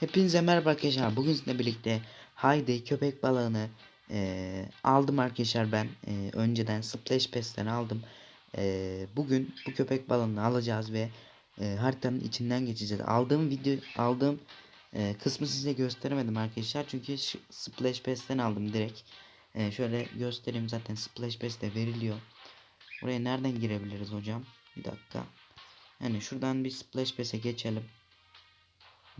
Hepinize merhaba arkadaşlar. Bugün sizinle birlikte Haydi köpek balığını eee, aldım arkadaşlar ben. Eee, önceden Splash Pest'ten aldım. Eee, bugün bu köpek balığını alacağız ve eee, haritanın içinden geçeceğiz. Aldığım video aldığım eee, kısmı size gösteremedim arkadaşlar. Çünkü Splash Pest'ten aldım direkt. Eee, şöyle göstereyim zaten Splash Pest'te veriliyor. Buraya nereden girebiliriz hocam? Bir dakika. Yani şuradan bir Splash Pest'e geçelim.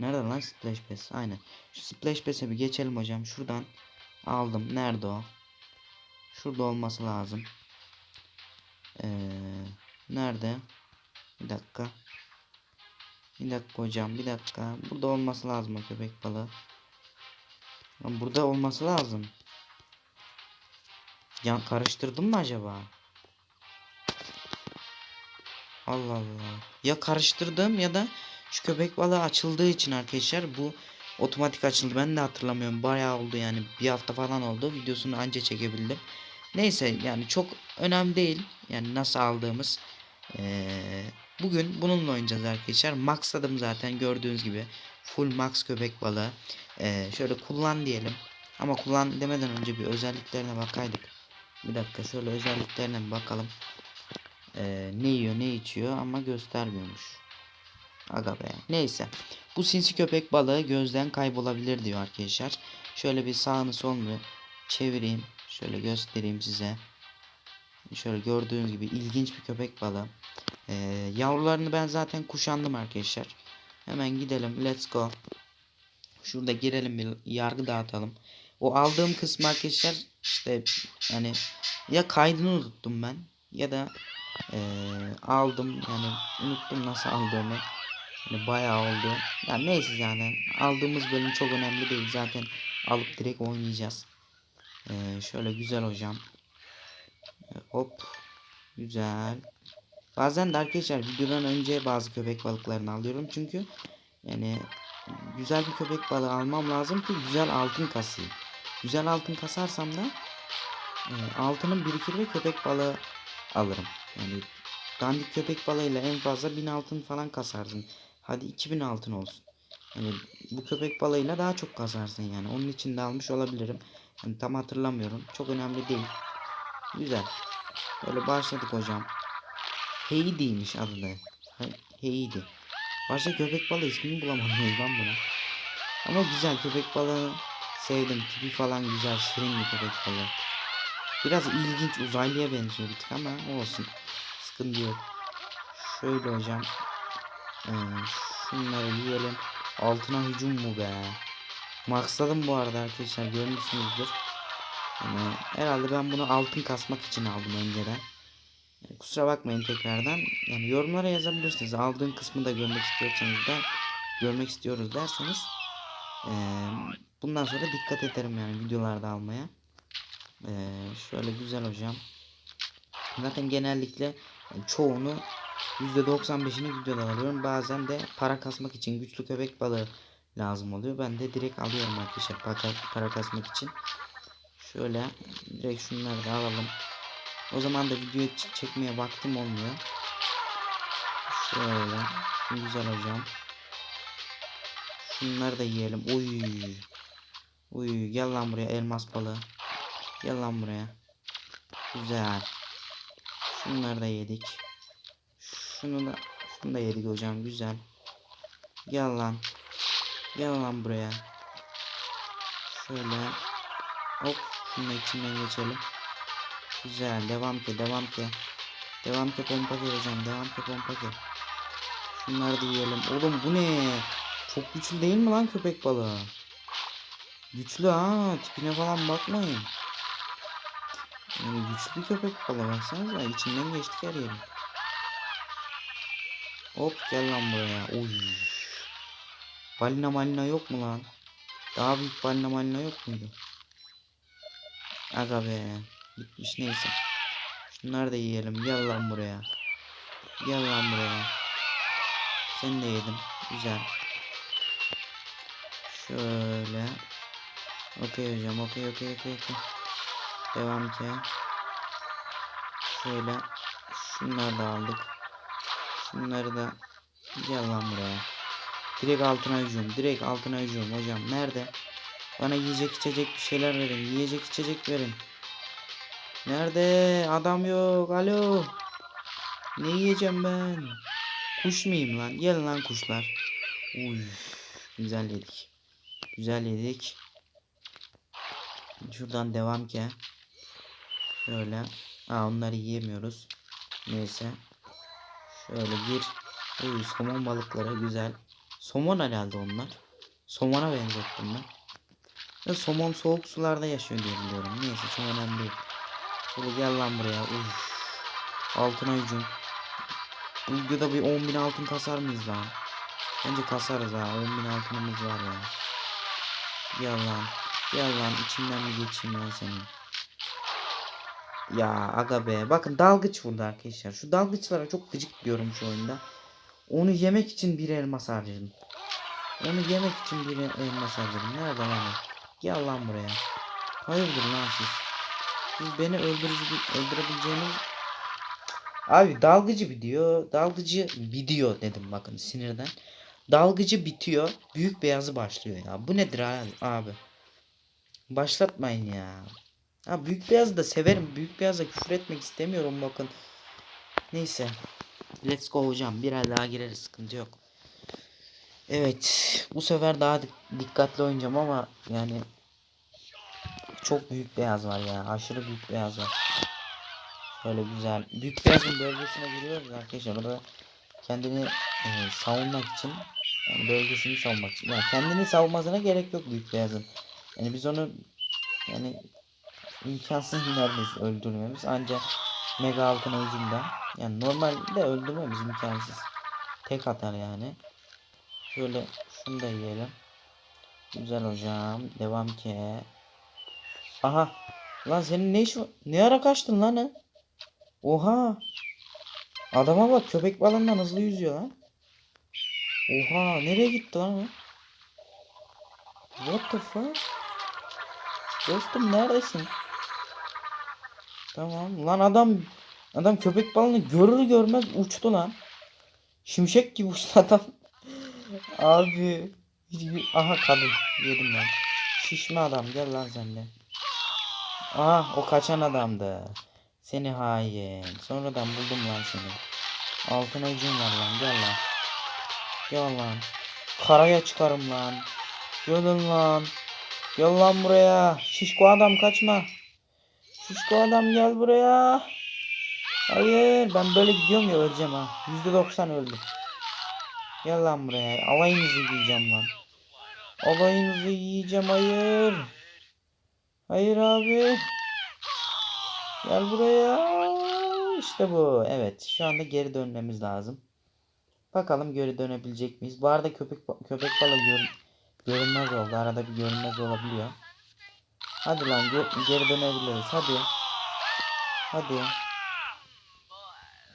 Nerede lan Splash Pass? Aynen. Şu Splash Pass'e bir geçelim hocam. Şuradan aldım. Nerede o? Şurada olması lazım. Ee, nerede? Bir dakika. Bir dakika hocam. Bir dakika. Burada olması lazım o köpek balığı. Lan burada olması lazım. Ya karıştırdım mı acaba? Allah Allah. Ya karıştırdım ya da şu köpek balığı açıldığı için arkadaşlar bu otomatik açıldı. Ben de hatırlamıyorum. Bayağı oldu yani. Bir hafta falan oldu. Videosunu anca çekebildim. Neyse yani çok önemli değil. Yani nasıl aldığımız. Ee, bugün bununla oynayacağız arkadaşlar. Maxladım zaten gördüğünüz gibi. Full max köpek balığı. Ee, şöyle kullan diyelim. Ama kullan demeden önce bir özelliklerine bakaydık. Bir dakika şöyle özelliklerine bakalım. Ee, ne yiyor ne içiyor ama göstermiyormuş. Aga be. Neyse. Bu sinsi köpek balığı gözden kaybolabilir diyor arkadaşlar. Şöyle bir sağını solunu çevireyim. Şöyle göstereyim size. Şöyle gördüğünüz gibi ilginç bir köpek balığı. Ee, yavrularını ben zaten kuşandım arkadaşlar. Hemen gidelim. Let's go. Şurada girelim bir yargı dağıtalım. O aldığım kısmı arkadaşlar işte yani ya kaydını unuttum ben ya da eee, aldım yani unuttum nasıl aldığımı. Yani bayağı oldu. Yani neyse yani aldığımız bölüm çok önemli değil zaten alıp direkt oynayacağız. Eee, şöyle güzel hocam. E, hop. Güzel. Bazen de arkadaşlar videodan önce bazı köpek balıklarını alıyorum çünkü yani güzel bir köpek balığı almam lazım ki güzel altın kasayım. Güzel altın kasarsam da e, altının birikir ve köpek balığı alırım. Yani dandik köpek balığıyla en fazla 1000 altın falan kasarsın. Hadi 2000 altın olsun. Yani bu köpek balığıyla daha çok kasarsın yani. Onun için de almış olabilirim. Yani tam hatırlamıyorum. Çok önemli değil. Güzel. Böyle başladık hocam. Heidi'ymiş adı da. He- Heidi. Başta köpek balığı ismini bulamadım ben buna. Ama güzel köpek balığı sevdim. Tipi falan güzel. Şirin bir köpek balığı. Biraz ilginç uzaylıya benziyor bir tık ama olsun. Sıkıntı yok. Şöyle hocam. Ee, şunları yiyelim. Altına hücum mu be? Maxladım bu arada arkadaşlar görmüşsünüzdür. Yani herhalde ben bunu altın kasmak için aldım önceden. Yani kusura bakmayın tekrardan. Yani yorumlara yazabilirsiniz. Aldığın kısmı da görmek istiyorsanız da görmek istiyoruz derseniz eee, bundan sonra dikkat ederim yani videolarda almaya. Eee, şöyle güzel hocam. Zaten genellikle çoğunu %95'ini videodan alıyorum. Bazen de para kasmak için güçlü köpek balığı lazım oluyor. Ben de direkt alıyorum arkadaşlar para, para kasmak için. Şöyle direkt şunları da alalım. O zaman da video çekmeye vaktim olmuyor. Şöyle. Güzel hocam. Şunları da yiyelim. Uy. Uy gel lan buraya elmas balığı. Gel lan buraya. Güzel. Şunları da yedik. Şunu da şunu da yedik hocam. Güzel. Gel lan. Gel lan buraya. Şöyle. Hop. Şunun içinden geçelim. Güzel. Devam ki. Devam ki. Devam ki pompa ki hocam. Devam ki pompa ki. Şunları da yiyelim. Oğlum bu ne? Çok güçlü değil mi lan köpek balığı? Güçlü ha. Tipine falan bakmayın. Yani güçlü bir köpek balığı baksanıza. içinden geçtik her yerin. Hop gel lan buraya. Oy. Balina malina yok mu lan? Daha büyük balina malina yok muydu? Aga be. Gitmiş neyse. Şunları da yiyelim. Gel lan buraya. Gel lan buraya. Sen de yedim. Güzel. Şöyle. Okey hocam. Okey okey okey okey. Devam ki. Şöyle. Şunları da aldık. Şunları da gel lan buraya. Direkt altına hücum. Direkt altına hücum hocam. Nerede? Bana yiyecek içecek bir şeyler verin. Yiyecek içecek verin. Nerede? Adam yok. Alo. Ne yiyeceğim ben? Kuş muyum lan? Gel lan kuşlar. Uy. Güzel yedik. Güzel yedik. Şuradan devam ki. Şöyle. Aa onları yiyemiyoruz. Neyse. Şöyle gir. Uy somon balıkları güzel. Somon herhalde onlar. Somona benzettim ben. Ve somon soğuk sularda yaşıyor diye biliyorum. Neyse çok önemli değil. Şöyle gel lan buraya. Uf. Altına hücum. Bu videoda bir 10.000 altın kasar mıyız lan? Bence kasarız ha. 10.000 altınımız var ya. Gel lan. Gel lan içimden bir geçeyim ben senin. Ya aga be. Bakın dalgıç vurdu arkadaşlar. Şu dalgıçlara çok gıcık diyorum şu oyunda. Onu yemek için bir elmas harcadım. Onu yemek için bir elmas harcadım. Nerede lan? Gel lan buraya. Hayırdır lan siz? Siz beni öldürücü, öldürebileceğiniz... Abi dalgıcı bitiyor. Dalgıcı bitiyor dedim bakın sinirden. Dalgıcı bitiyor. Büyük beyazı başlıyor ya. Bu nedir abi? Başlatmayın ya. Ha büyük beyazı da severim. Büyük beyaza küfür etmek istemiyorum bakın. Neyse. Let's go hocam. Bir el daha gireriz. Sıkıntı yok. Evet. Bu sefer daha dik- dikkatli oynayacağım ama yani çok büyük beyaz var ya. Aşırı büyük beyaz var. Şöyle güzel. Büyük beyazın bölgesine giriyoruz arkadaşlar. Orada kendini e, savunmak için yani bölgesini savunmak için. Yani kendini savunmasına gerek yok büyük beyazın. Yani biz onu yani imkansız neredeyse öldürmemiz ancak mega altına hücumda. Yani normalde öldürmemiz imkansız. Tek atar yani. Şöyle şunu da yiyelim. Güzel hocam. Devam ki. Aha. Lan senin ne iş? Ne ara kaçtın lan ha? Oha. Adama bak köpek balığından hızlı yüzüyor lan. Oha nereye gitti lan o? What the fuck? Dostum neredesin? Tamam lan adam adam köpek balığını görür görmez uçtu lan. Şimşek gibi uçtu adam. Abi. Aha kadın yedim lan. Şişme adam gel lan sen de. Aha o kaçan adamdı. Seni hain. Sonradan buldum lan seni. Altın ucun var lan gel lan. Gel lan. Karaya çıkarım lan. Gelin lan. Gel lan buraya. Şişko adam kaçma. Şişko adam gel buraya. Hayır ben böyle gidiyorum ya öleceğim ha. %90 öldüm. Gel lan buraya. Alayınızı yiyeceğim lan. Alayınızı yiyeceğim hayır. Hayır abi. Gel buraya. İşte bu. Evet. Şu anda geri dönmemiz lazım. Bakalım geri dönebilecek miyiz? Bu arada köpek köpek balığı gör, görünmez oldu. Arada bir görünmez olabiliyor. Hadi lan geri dönebiliriz. Hadi. Hadi.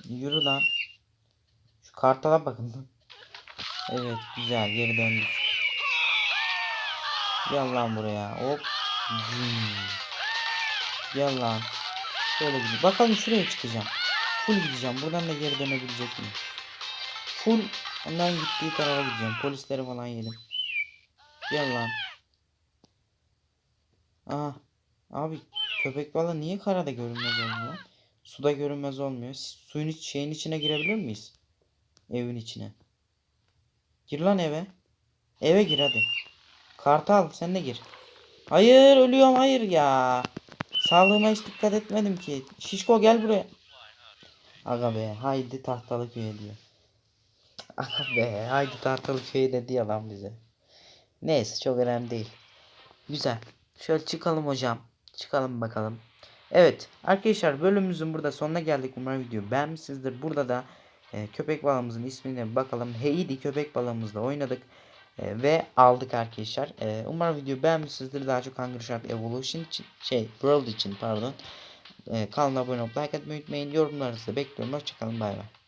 Yürü lan. Şu kartala bakın. Evet güzel geri döndük. Gel lan buraya. Hop. Gel lan. Şöyle gideyim. Bakalım şuraya çıkacağım. Full gideceğim. Buradan da geri dönebilecek miyim? Full ondan gittiği tarafa gideceğim. Polisleri falan yedim. Gel lan. Aha. Abi köpek balığı niye karada görünmez olmuyor? Suda görünmez olmuyor. Suyun iç, şeyin içine girebilir miyiz? Evin içine. Gir lan eve. Eve gir hadi. Kartal sen de gir. Hayır ölüyorum hayır ya. Sağlığıma hiç dikkat etmedim ki. Şişko gel buraya. Aga be haydi tahtalı köye diyor. Aga be haydi tahtalı köye dedi ya lan bize. Neyse çok önemli değil. Güzel. Şöyle çıkalım hocam. Çıkalım bakalım. Evet arkadaşlar bölümümüzün burada sonuna geldik. Umarım video beğenmişsinizdir. Burada da e, köpek balığımızın ismine bakalım. Heidi köpek balığımızla oynadık. E, ve aldık arkadaşlar. E, umarım video beğenmişsinizdir. Daha çok Hunger Shark Evolution şey World için pardon. E, kanala abone olup like atmayı unutmayın. Yorumlarınızı bekliyorum. Hoşçakalın bay bay.